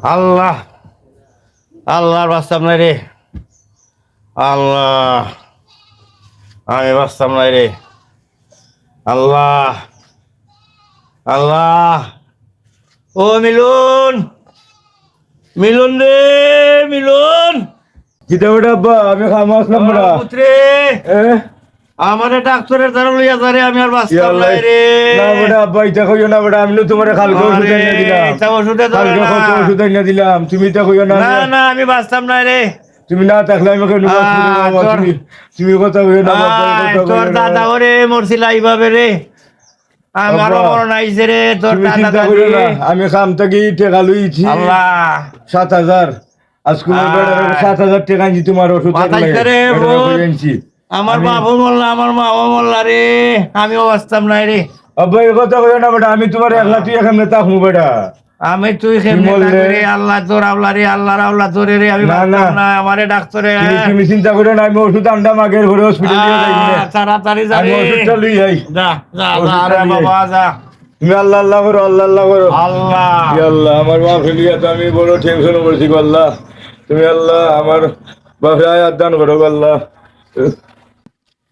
আল্লাহ আল্লাহর বাঁচতাম নাই রে। আল্লাহ আমি বাঁচতাম নাই রে। আল্লাহ আল্লাহ। ও মিলন মিলন রে মিলন। বেটা আব্বা আমি খামা আসলাম পুত্রে। আমার ডাক্তারের দ্বারা লইয়া যারে আমি আর বাঁচতাম ইয়াল্লাই। রে। না বেটা আব্বা ইটা কইও না বেটা আমি তোমার কালকে ওষুধ এনে দিলাম। ওষুধে না। এনে দিলাম। তুমি তা কইও না না না আমি বাঁচতাম নাই রে। তুমি না থাকলে আমি কেন তুমি তুমি কথা কইও না তোর দাদা ওরে মরছিল এইভাবে রে। আমারও মরণ আইছে রে তোর দাদা চিন্তা দাদি। করিও না আমি থেকে টেকা লইছি। আল্লাহ। সাত হাজার। আজকে সাত হাজার টাকা আনছি তোমার ওষুধ আমার আমি- বাবু মরলা আমার মাও মরলা রে। আমিও বাঁচতাম নাই রে। আব্বা এই কথা না বেটা আমি তোমার একলা তুই এখানে থাকব বেটা। আমি তুই? থাকবি রে আল্লাহ তোর আল্লাহ রে আল্লাহর আল্লাহ তোরে রে আমি না, বাঁচতাম না। না আমারে ডাক্তারে তুমি- চিন্তা করো না আমি ওষুধ আনতাম আগের ঘরে হসপিটাল তাড়াতাড়ি যা আমি রে। ওষুধটা লই যাই যা যা যা ওষুধটা রে নিয়ে। বাবা যা। তুমি আল্লাহ আল্লাহ করো আল্লাহ আল্লাহ করো। আল্লাহ। আল্লাহ আমার বাপ ফেলিয়া তো আমি বড় টেনশন করছি আল্লাহ। তুমি আল্লাহ আমার বাপে আয়াত দান করো আল্লাহ।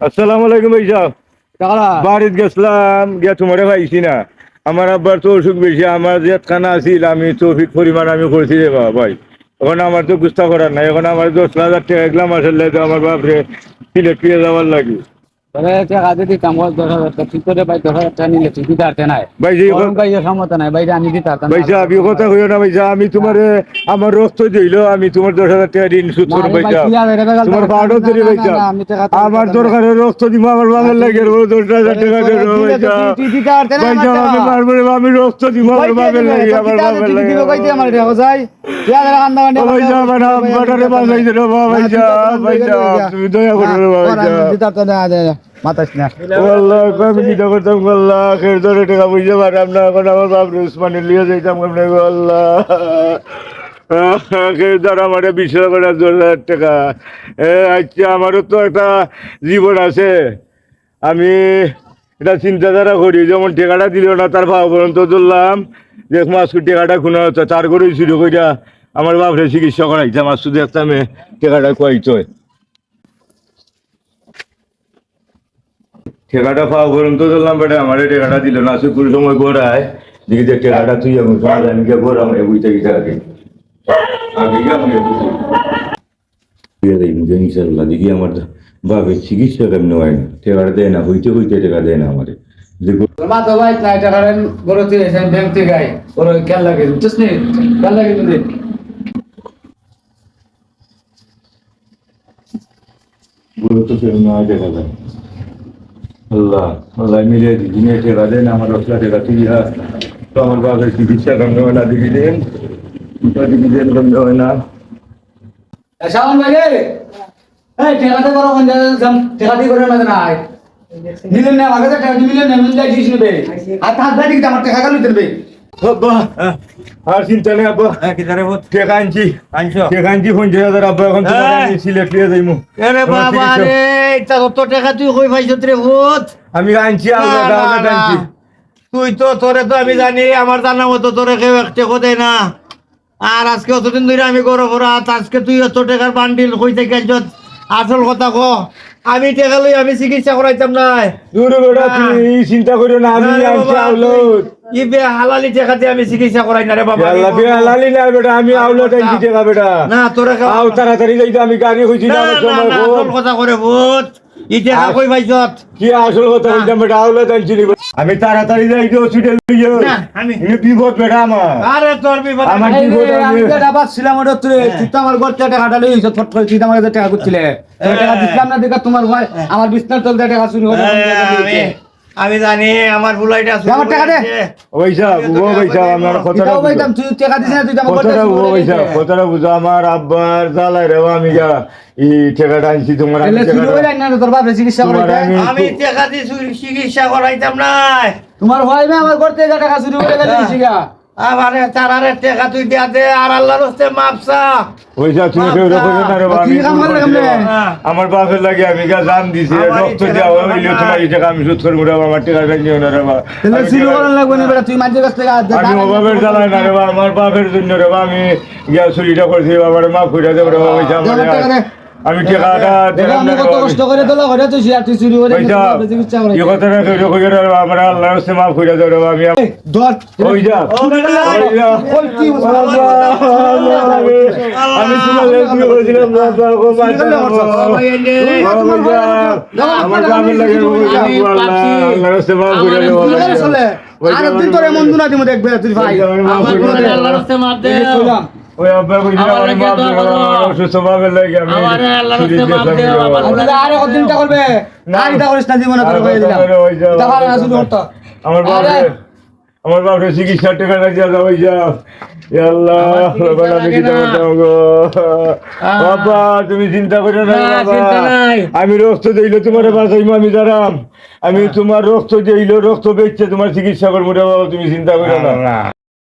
আসসালামু আলাইকুম ভাই সাহেব বাড়িত গেছিলাম গিয়া তোমারে পাইছি না। আমার আব্বার তো অসুখ বেশি আমার যে খানা আছিল আমি তৌফিক পরিমাণ আমি করছি রে বাবা ভাই। এখন আমার তো গুস্তা করার নাই এখন আমার দশ হাজার টাকা এগলাম আসলে তো আমার বাপরে সিলেট ফিরে যাওয়ার লাগে। তবে টাকা যদি কাম দশ হাজার টাকা ঠিক করে ভাই দশ হাজার টাকা নিলে ঠিক দিতে নাই ভাই যে গরম ক্ষমতা নাই ভাই আমি দিতে পারতাম না। ভাইসা আমি কথা কইও না ভাইসা আমি তোমার আমার দিল আমি তোমার দশ হাজার টাকা ঋণ সুদ ভাই তোমার দরকারে রক্ত দিব আমার লাগে দশ হাজার টাকা দেবো আমি পারব আমি রক্ত দিব আমার লাগে আমার লাগে বাটারে দিল তুমি দয়া করো দিতে না, আচ্ছা আমারও তো একটা জীবন আছে। আমি এটা চিন্তাধারা করি, যেমন টেকাটা দিল না, তার ভাব পর্যন্ত ধরলাম। যে মাসুর টেকাটা খুনা হতো তার করেই শুরু কইরা আমার বাপরে চিকিৎসা করাইতাম শুধু একটা মেয়ে টেকাটা খুয়াইতো ঠেকাটা পাওয়া পর্যন্ত ধরলাম বেটা আমার ঠেকাটা দিল না সে শুকুর সময় গোড়ায় দেখি যে ঠেকাটা তুই এখন সময় আমি গিয়ে গোড়া আমি বুঝতে আগে। আগে গিয়ে আমি বুঝতে দিয়ে দেয় মুঝে ইনশাল্লাহ দেখি আমার বাপের চিকিৎসা কেমন হয়। না ঠেকাটা দেয় না হইতে হইতে ঠেকা দেয় না আমার। দেখো। মা তো ভাই নাই টাকা রেন বড় তুই ব্যাংক থেকে আই বড় কেন লাগে বুঝছিস নি? কেন লাগে তুই বলে তো কেমন দেখা যায় আল্লাহ আল্লাহ মিলে দিনে ঠেকা দেয় না, আমার রসলা ঠেকা তুই তো আমার বাপের চিকিৎসা কেমন হয় না। দেখি দেন দেখি দেন কেমন হয়। আমার টাকা গালু দেবে আব্বা আর চিন্তা নেই আব্বা। কি তারে বহুত টেকা আনছি আনছো টেকা আনছি পঞ্চাশ হাজার আব্বা এখন হ্যাঁ। আমি সিলেট লিয়ে যাইমু। এরে বাবা রে এটা কত টাকা তুই কই পাইছত রে ভূত? আমি আনছি আলাদা আলাদা আনছি। তুই তো তোরে তো আমি জানি আমার জানা মতো তোরে কেউ একটা দেয় না। আর আজকে অতদিন ধরে আমি গরম রাত আজকে তুই এত টাকার বান্ডিল কই থেকে আসল কথা ক। আমি টাকা লই আমি চিকিৎসা করাইতাম না দূর বেটা চিন্তা করি না আমি আউলত ই বে হালালি টাকাতে আমি চিকিৎসা করাই না রে বাবা আল্লাহ না বেটা আমি আউলত টেকা বেটা। না তোরে কেউ- আও তাড়াতাড়ি যাইতো আমি গাড়ি হইছি না, সময় কথা করে ভূত টাকা কি আসল কথা হইতাম বেটা আউলে আমি তাড়াতাড়ি যাইতো হসপিটাল লিয়ে না, আমি- বিপদ বেটা আমার। আরে তোর বিপদ আমার কথা আমি আমি- তো ডাবা ছিলাম ওটা তুই তুই তো আমার ঘর থেকে টাকাটা লই এসে ফট করে তুই আমার কাছে টাকা করছিলে টাকা দিছিলাম না দেখা তোমার ভাই আমার বিছনা চলতে টাকা আমার টাকা আমি জানি আমার বুলাইটা টাকা দে। কথাটা। তুই টাকা না, তুই কথাটা কথাটা বুঝো। আব্বার জালাই রে আমি যা ই ঠেকাটা আনছি তোমার আমি না, তোর চিকিৎসা আমি- টাকা দিয়ে চিকিৎসা করাইতাম নাই তোমার ভাই না আমার করতে টাকা চুরি করে গেলে আমারে তারারে টেকা তুই দিয়া দে আর আল্লাহর হস্তে মাপসা পয়সা তুমি কেউ রাখো না রে বাবা, আমি কি কাম করলে কেমনে? আমার বাপের লাগে আমি গা জান দিছি রক্ত। তোমার এই টাকা আমি শোধ করব রে আমার টাকা নিও না রে বাবা। তাহলে আমি করার লাগবে না বেটা তুই মানুষের কাছ থেকে আমি অভাবের জ্বালাই না রে বাবা, আমার বাপের জন্য রে বাবা, আমি গিয়া চুরিটা করছি বাবার মাফ করে দেবো রে বাবা, আমি টাকাটা আমি কত। কষ্ট করে তুই চুরি করে পয়সা চিকিৎসা করে এই কথাটা কেউ যখন রে বাবা, আল্লাহর হস্তে মাফ করে দেবো রে আমি এই, ওই যা ওই যা ওই কি আমি তোমার লেগে বলছিলাম না তো গো নে। আমার লাগে আমি পাচ্ছি। আল্লাহ রাস্তে মাফ করে কি চলে? আর একদিন তোর এমন দুনা দিমু দেখবে তুই ভাই আমার ঘরে আল্লাহর হস্তে মাপ দে এই যে কইলাম। ওই আব্বা কইছিল আমার আমার মাফ করে অসুস্থ ভাবে লাগে আমি আমারে আল্লাহর রাস্তে মাফ দে, বাবা। আর আর করবে না। এটা করিস না জীবনে তোর আর দিলাম না শুধু করতো আমার আরে। আমার বাপরে চিকিৎসা টাকা নাকি দিয়া যাও যা আল্লাহ আমি কি। দাও গো। বাবা তুমি চিন্তা করো না। আমি রক্ত দিইলে তোমার বাঁচাইবো আমি দাঁড়াম। আমি তোমার রক্ত দিইলে রক্ত বেচছে তোমার চিকিৎসা করব বাবা তুমি চিন্তা করো না।